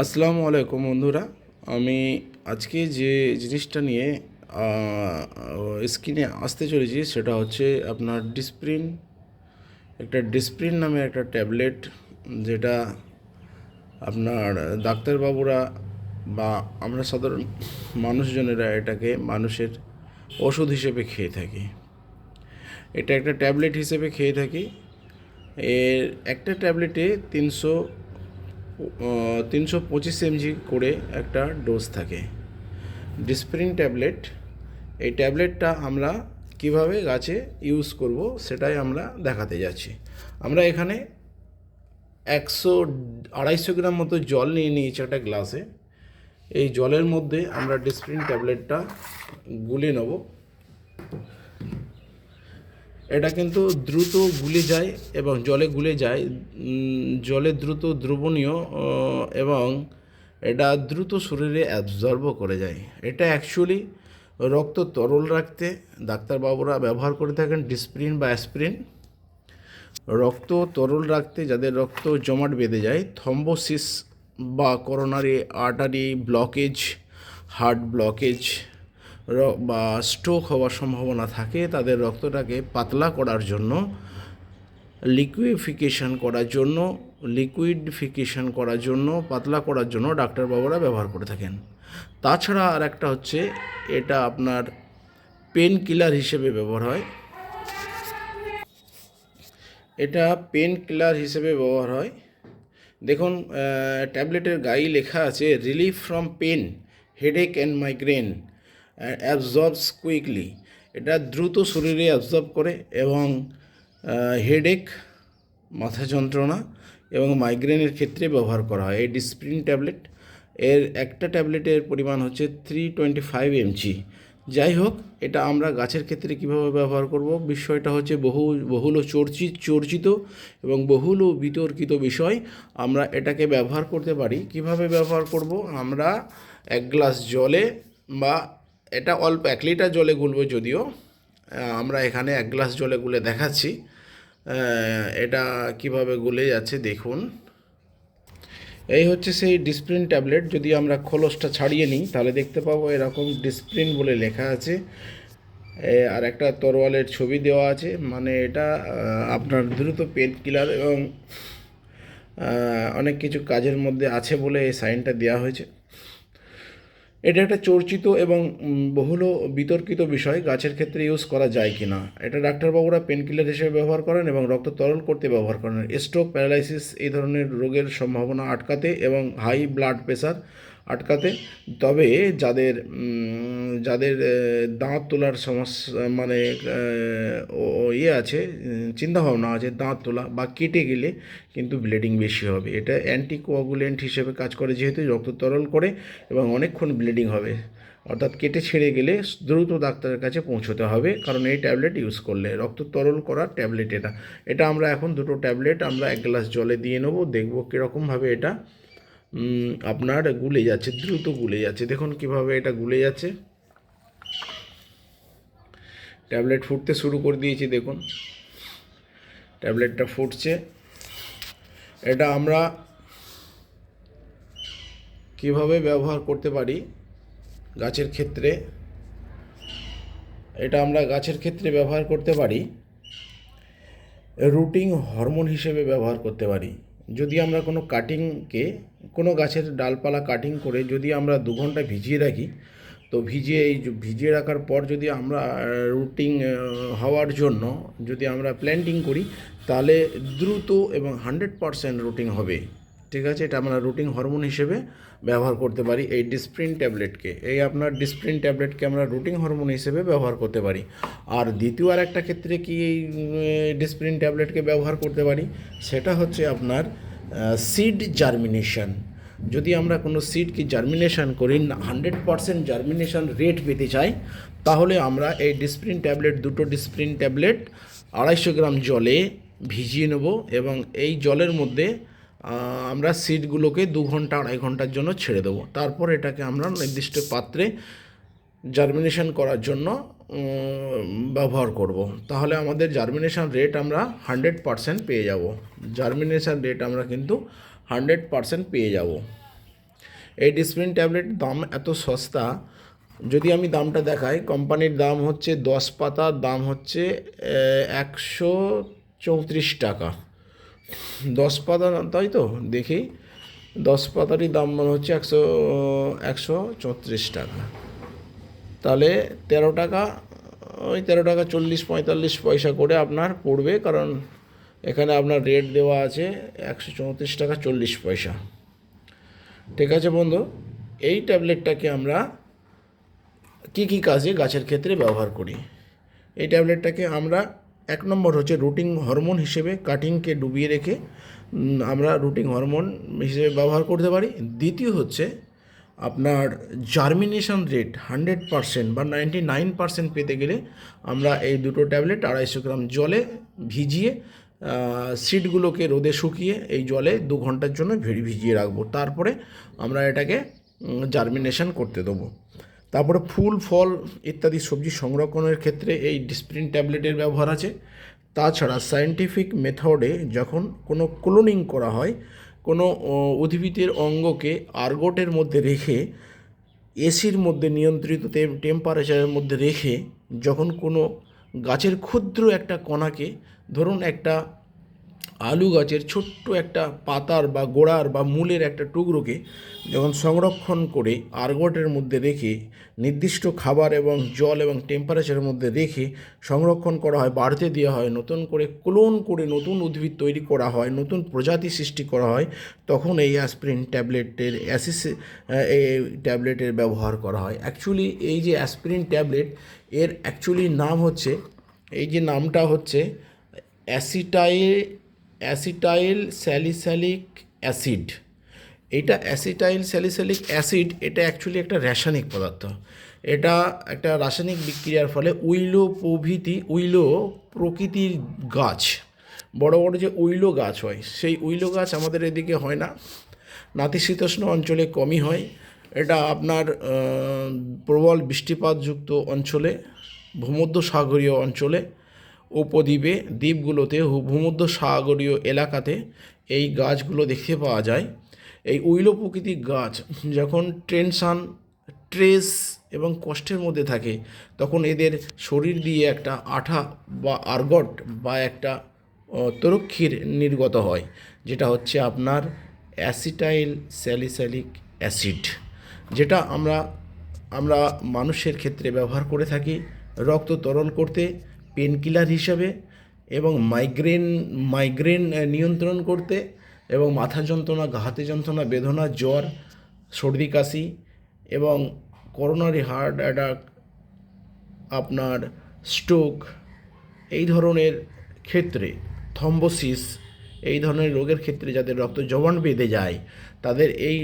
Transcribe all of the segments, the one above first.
আসসালামু আলাইকুম বন্ধুরা, আমি আজকে যে জিনিসটা নিয়ে স্ক্রিনে আসতে চলেছি সেটা হচ্ছে আপনার ডিসপ্রিন, একটা ডিসপ্রিন নামে একটা ট্যাবলেট যেটা আপনার ডাক্তারবাবুরা বা আমরা সাধারণ মানুষজনেরা এটাকে মানুষের ওষুধ হিসেবে খেয়ে থাকি। এটা একটা ট্যাবলেট হিসেবে খেয়ে থাকি। এর একটা ট্যাবলেটে তিনশো তিনশো পঁচিশ এমজি করে একটা ডোজ থাকে। ডিসপ্রিন ট্যাবলেট এই ট্যাবলেটটা আমরা কীভাবে গাছে ইউজ করব সেটাই আমরা দেখাতে যাচ্ছি। আমরা এখানে একশো আড়াইশো গ্রাম মতো জল নিয়ে নিয়েছি একটা গ্লাসে। এই জলের মধ্যে আমরা ডিসপ্রিন ট্যাবলেটটা গুলে নেব। এটা কিন্তু দ্রুত গুলে যায় এবং জলে গুলে যায় জলে দ্রুত দ্রবণীয় এবং এটা দ্রুত শরীরে অ্যাবজর্ব করে যায়। এটা অ্যাকচুয়ালি রক্ত তরল রাখতে ডাক্তারবাবুরা ব্যবহার করে থাকেন ডিসপ্রিন বা অ্যাসপ্রিন রক্ত তরল রাখতে যাদের রক্ত জমাট বেঁধে যায় থম্বোসিস বা coronary artery blockage heart blockage বা স্ট্রোক হওয়ার সম্ভাবনা থাকে, তাদের রক্তটাকে পাতলা করার জন্য লিকুইফিকেশন করার জন্য লিকুইডিফিকেশন করার জন্য, পাতলা করার জন্য ডাক্তারবাবুরা ব্যবহার করে থাকেন। তাছাড়া আর একটা হচ্ছে, এটা আপনার পেন কিলার হিসেবে ব্যবহার হয়। এটা পেন কিলার হিসেবে ব্যবহার হয়। দেখুন ট্যাবলেটের গায়ে লেখা আছে relief from pain headache and migraine absorbs quickly এটা দ্রুত শরীরে অ্যাবজর্ব করে এবং হেডেক মাথা যন্ত্রণা এবং মাইগ্রেনের ক্ষেত্রে ব্যবহার করা হয়। এই ডিসপ্রিন ট্যাবলেট এর একটা ট্যাবলেটের পরিমাণ হচ্ছে থ্রি টোয়েন্টি ফাইভ এমজি যাই হোক, এটা আমরা গাছের ক্ষেত্রে কীভাবে ব্যবহার করব? বিষয়টা হচ্ছে বহু, বহুল চর্চিত চর্চিত এবং বহুল বিতর্কিত বিষয়। আমরা এটাকে ব্যবহার করতে পারি। কীভাবে ব্যবহার করব? আমরা এক গ্লাস জলে বা এটা অল্প এক লিটার জলে গুলবো যদিও আমরা এখানে এক গ্লাস জলে গুলে দেখাচ্ছি। এটা কীভাবে গুলে যাচ্ছে দেখুন। এই হচ্ছে সেই ডিসপ্রিন ট্যাবলেট, যদি আমরা খোলসটা ছাড়িয়ে নিই, তাহলে দেখতে পাবো এরকম ডিসপ্রিন বলে লেখা আছে। আর একটা তরোয়ালের ছবি দেওয়া আছে মানে এটা আপনার দ্রুত পেন কিলার এবং অনেক কিছু কাজের মধ্যে আছে বলে এই সাইনটা দেওয়া হয়েছে। এটা একটা চর্চিত এবং বহুল বিতর্কিত বিষয়, গাছের ক্ষেত্রে ইউজ করা যায় কি না এটা ডাক্তারবাবুরা পেনকিলার হিসেবে ব্যবহার করেন এবং রক্ত তরল করতে ব্যবহার করেন। স্ট্রোক, প্যারালাইসিস এই ধরনের রোগের সম্ভাবনা আটকাতে এবং হাই ব্লাড প্রেশার আটকাতে। তবে যাদের যাদের দাঁত তোলার সমস্যা মানে ইয়ে আছে চিন্তাভাবনা আছে দাঁত তোলা বা কেটে গেলে কিন্তু ব্লিডিং বেশি হবে। এটা অ্যান্টিকোয়াগুলেন্ট হিসেবে কাজ করে, যেহেতু রক্ত তরল করে এবং অনেকক্ষণ ব্লিডিং হবে। অর্থাৎ কেটে ছেড়ে গেলে দ্রুত ডাক্তারের কাছে পৌঁছতে হবে, কারণ এই ট্যাবলেট ইউজ করলে। রক্ত তরল করার ট্যাবলেট এটা। এটা আমরা এখন দুটো ট্যাবলেট আমরা এক গ্লাস জলে দিয়ে নেব, দেখব কীরকমভাবে এটা আপনার গুলে যাচ্ছে, দ্রুত গুলে যাচ্ছে। দেখুন কীভাবে এটা গুলে যাচ্ছে। ট্যাবলেট ফুটতে শুরু করে দিয়েছি, দেখুন। ট্যাবলেটটা ফুটছে। এটা আমরা কীভাবে ব্যবহার করতে পারি? গাছের ক্ষেত্রে। এটা আমরা গাছের ক্ষেত্রে ব্যবহার করতে পারি। রুটিং হরমোন হিসেবে ব্যবহার করতে পারি। যদি আমরা কোনো কাটিংকে কোনো গাছের ডালপালা কাটিং করে যদি আমরা দু ঘণ্টা ভিজিয়ে রাখি, তো ভিজিয়ে এই ভিজিয়ে রাখার পর যদি আমরা রুটিং হওয়ার জন্য যদি আমরা প্ল্যান্টিং করি, তাহলে দ্রুত এবং হান্ড্রেড পারসেন্ট রুটিং হবে। ঠিক আছে? এটা আমরা রুটিং হরমোন হিসেবে ব্যবহার করতে পারি এই ডিসপ্রিন ট্যাবলেটকে এই আপনার ডিসপ্রিন ট্যাবলেটকে আমরা রুটিং হরমোন হিসেবে ব্যবহার করতে পারি। আর দ্বিতীয় আর একটা ক্ষেত্রে কি এই ডিসপ্রিন ট্যাবলেটকে ব্যবহার করতে পারি? সেটা হচ্ছে আপনার সিড জার্মিনেশন যদি আমরা কোনো সিডকে জার্মিনেশন করি হান্ড্রেড পারসেন্ট জার্মিনেশন রেট পেতে চাই, তাহলে আমরা এই ডিসপ্রিন ট্যাবলেট দুটো ডিসপ্রিন ট্যাবলেট আড়াইশো গ্রাম জলে ভিজিয়ে নেব এবং এই জলের মধ্যে আমরা সিডগুলোকে দু ঘণ্টা, আড়াই ঘণ্টার জন্য ছেড়ে দেবো। তারপর এটাকে আমরা নির্দিষ্ট পাত্রে জার্মিনেশন করার জন্য ব্যবহার করব। তাহলে আমাদের জার্মিনেশন রেট আমরা হান্ড্রেড পারসেন্ট পেয়ে যাব। জার্মিনেশন রেট আমরা কিন্তু হান্ড্রেড পারসেন্ট পেয়ে যাব। এই ডিসপ্লিন ট্যাবলেট দাম এত সস্তা, যদি আমি দামটা দেখাই, কোম্পানির দাম হচ্ছে দশ পাতার দাম হচ্ছে একশো চৌত্রিশ টাকা। দশ পাতা তাই তো? দেখি। দশ পাতারই দাম মনে হচ্ছে একশো একশো চৌত্রিশ টাকা। তাহলে তেরো টাকা, ওই তেরো টাকা চল্লিশ পঁয়তাল্লিশ পয়সা করে আপনার পড়বে, কারণ এখানে আপনার রেট দেওয়া আছে একশো চৌত্রিশ টাকা চল্লিশ পয়সা। ঠিক আছে বন্ধু? এই ট্যাবলেটটাকে আমরা কী কী কাজে গাছের ক্ষেত্রে ব্যবহার করি? এই ট্যাবলেটটাকে আমরা এক নম্বর হচ্ছে রুটিং হরমোন হিসেবে কাটিংকে ডুবিয়ে রেখে আমরা রুটিং হরমোন হিসেবে ব্যবহার করতে পারি। দ্বিতীয় হচ্ছে আপনার জার্মিনেশন রেট হান্ড্রেড পারসেন্ট বা নাইনটি নাইন পারসেন্ট পেতে গেলে আমরা এই দুটো ট্যাবলেট আড়াইশো গ্রাম জলে ভিজিয়ে সিডগুলোকে রোদে শুকিয়ে এই জলে দু ঘণ্টার জন্য ভেড়ি ভিজিয়ে রাখব। তারপরে আমরা এটাকে জার্মিনেশন করতে দেবো। তারপরে ফুল, ফল ইত্যাদি সবজি সংরক্ষণের ক্ষেত্রে এই ডিসপ্রিন ট্যাবলেটের ব্যবহার আছে। তাছাড়া সায়েন্টিফিক মেথডে যখন কোনো ক্লোনিং করা হয়, কোনো উদ্ভিদের অঙ্গকে আর্গটের মধ্যে রেখে এসির মধ্যে নিয়ন্ত্রিত টেম্পারেচারের মধ্যে রেখে যখন কোনো গাছের ক্ষুদ্র একটা কণাকে ধরুন একটা আলু গাছের ছোট্ট একটা পাতার বা গোড়ার বা মূলের একটা টুকরোকে যখন সংরক্ষণ করে আর্গটের মধ্যে রেখে নির্দিষ্ট খাবার এবং জল এবং টেম্পারেচারের মধ্যে রেখে সংরক্ষণ করা হয়, বাড়তে দেওয়া হয়, নতুন করে ক্লোন করে নতুন উদ্ভিদ তৈরি করা হয়, নতুন প্রজাতি সৃষ্টি করা হয়, তখন এই অ্যাসপ্রিন ট্যাবলেটের অ্যাসিস এই ট্যাবলেটের ব্যবহার করা হয়। অ্যাকচুয়ালি এই যে অ্যাসপ্রিন ট্যাবলেট এর অ্যাকচুয়ালি নাম হচ্ছে, এই যে নামটা হচ্ছে অ্যাসিটাই অ্যাসিটাইল স্যালিস্যালিক অ্যাসিড। এটা অ্যাসিটাইল স্যালিস্যালিক অ্যাসিড, এটা অ্যাকচুয়ালি একটা রাসায়নিক পদার্থ। এটা একটা রাসায়নিক বিক্রিয়ার ফলে উইলো প্রভৃতি, উইলো প্রকৃতির গাছ, বড় বড় যে উইলো গাছ হয়, সেই উইলো গাছ আমাদের এদিকে হয় না। নাতিশীতোষ্ণ অঞ্চলে কমই হয়। এটা আপনার প্রবল বৃষ্টিপাতযুক্ত অঞ্চলে ভূমধ্য সাগরীয় অঞ্চলে। উপদ্বীপে দ্বীপগুলোতে ভূমধ্য সাগরীয় এলাকাতে এই গাছগুলো দেখতে পাওয়া যায়। এই উইলো প্রকৃতির গাছ যখন টেনশান ট্রেস এবং কষ্টের মধ্যে থাকে, তখন এদের শরীর দিয়ে একটা আঠা বা আর্গট বা একটা তরক্ষীর নির্গত হয়, যেটা হচ্ছে আপনার অ্যাসিটাইল স্যালিস্যালিক অ্যাসিড, যেটা আমরা আমরা মানুষের ক্ষেত্রে ব্যবহার করে থাকি, রক্ত তরল করতে পেনকিলার হিসাবে এবং মাইগ্রেন মাইগ্রেন নিয়ন্ত্রণ করতে এবং মাথা যন্ত্রণা হাতে যন্ত্রণা, বেদনা, জ্বর, সর্দি, কাশি এবং করোনারি হার্ট অ্যাটাক, আপনার স্ট্রোক এই ধরনের ক্ষেত্রে থম্বোসিস এই ধরনের রোগের ক্ষেত্রে যাদের রক্ত জবান বেঁধে যায়, তাদের এই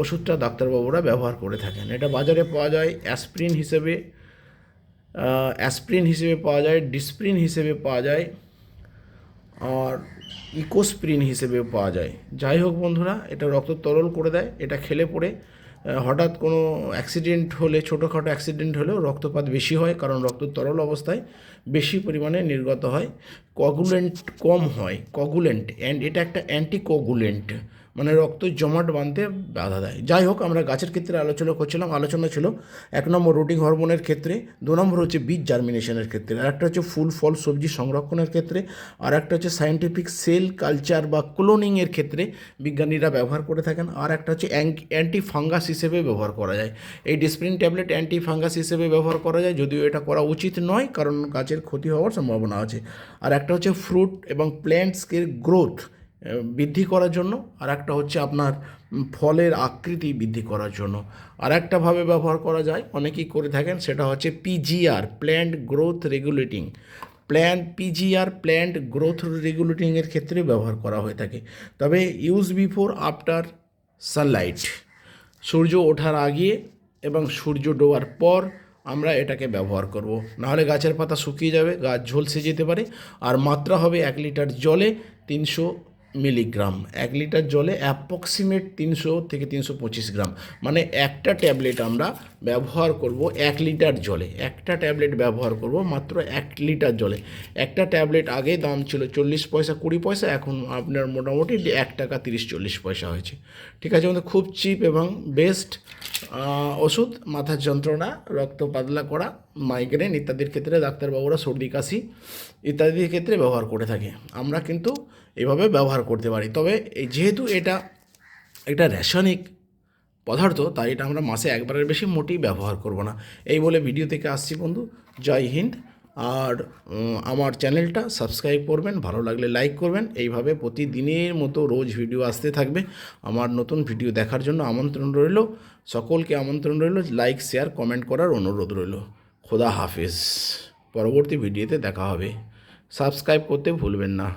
ওষুধটা ডাক্তারবাবুরা ব্যবহার করে থাকেন। এটা বাজারে পাওয়া যায়, অ্যাসপ্রিন হিসেবে অ্যাসপ্রিন হিসেবে পাওয়া যায় ডিসপ্রিন হিসেবে পাওয়া যায়, আর ইকোস্প্রিন হিসেবে পাওয়া যায়। যাই হোক বন্ধুরা, এটা রক্ত তরল করে দেয়, এটা খেলে পড়ে। হঠাৎ কোনো অ্যাক্সিডেন্ট হলে, ছোটোখাটো অ্যাক্সিডেন্ট হলেও রক্তপাত বেশি হয়, কারণ রক্ত তরল অবস্থায় বেশি পরিমাণে নির্গত হয়। কগুলেন্ট কম হয় কগুলেন্ট অ্যান্ড এটা একটা অ্যান্টি কগুলেন্ট মানে রক্ত জমাট বাঁধতে বাধা দেয়। যাই হোক, আমরা গাছের ক্ষেত্রে আলোচনা করছিলাম, আলোচনা ছিল এক নম্বর রুটিং হরমোনের ক্ষেত্রে, দু নম্বর হচ্ছে বীজ জার্মিনেশনের ক্ষেত্রে, আর একটা হচ্ছে ফুল, ফল, সবজি সংরক্ষণের ক্ষেত্রে, আর একটা হচ্ছে সায়েন্টিফিক সেল কালচার বা ক্লোনিংয়ের ক্ষেত্রে বিজ্ঞানীরা ব্যবহার করে থাকেন, আর একটা হচ্ছে অ্যান্টি ফাঙ্গাস হিসেবে ব্যবহার করা যায়। এই ডিসপ্রিন ট্যাবলেট অ্যান্টি ফাঙ্গাস হিসেবে ব্যবহার করা যায়, যদিও এটা করা উচিত নয়, কারণ গাছের ক্ষতি হওয়ার সম্ভাবনা আছে। আর একটা হচ্ছে ফ্রুট এবং প্ল্যান্টসকে গ্রোথ বৃদ্ধি করার জন্য, আর একটা হচ্ছে আপনার ফলের আকৃতি বৃদ্ধি করার জন্য। আর একটাভাবে ব্যবহার করা যায়, অনেকেই করে থাকেন, সেটা হচ্ছে PGR plant growth regulating plant PGR plant growth রেগুলেটিংয়ের ক্ষেত্রে ব্যবহার করা হয়ে থাকে। তবে ইউজ বিফোর আফটার সানলাইট সূর্য ওঠার আগে এবং সূর্য ডোবার পর আমরা এটাকে ব্যবহার করব। নাহলে গাছের পাতা শুকিয়ে যাবে, গাছ ঝলসে যেতে পারে, আর মাত্রা হবে এক লিটার জলে তিনশো মিলিগ্রাম এক লিটার জলে অ্যাপ্রক্সিমেট তিনশো থেকে তিনশো পঁচিশ গ্রাম। মানে একটা ট্যাবলেট আমরা ব্যবহার করব এক লিটার জলে। একটা ট্যাবলেট ব্যবহার করব মাত্র এক লিটার জলে। একটা ট্যাবলেট আগে দাম ছিল চল্লিশ পয়সা, কুড়ি পয়সা, এখন আপনার মোটামুটি এক টাকা তিরিশ, চল্লিশ পয়সা হয়েছে। ঠিক আছে আমাদের খুব চিপ এবং বেস্ট ওষুধ, মাথার যন্ত্রণা, রক্ত পাতলা করা মাইগ্রেন ইত্যাদির ক্ষেত্রে ডাক্তারবাবুরা সর্দি, কাশি ইত্যাদির ক্ষেত্রে ব্যবহার করে থাকে। আমরা কিন্তু এভাবে ব্যবহার করতে পারি। তবে যেহেতু এটা একটা রাসায়নিক পদার্থ, তাই এটা আমরা মাসে একবারের বেশি মোটেই ব্যবহার করব না। এই বলে ভিডিও থেকে আসছি বন্ধু। জয় হিন্দ। আর আমার চ্যানেলটা সাবস্ক্রাইব করবেন, ভালো লাগলে লাইক করবেন। এইভাবে প্রতিদিনের মতো রোজ ভিডিও আসতে থাকবে। আমার নতুন ভিডিও দেখার জন্য আমন্ত্রণ রইল। সকলকে আমন্ত্রণ রইল। লাইক, শেয়ার, কমেন্ট করার অনুরোধ রইল। খোদা হাফেজ। পরবর্তী ভিডিওতে দেখা হবে। সাবস্ক্রাইব করতে ভুলবেন না।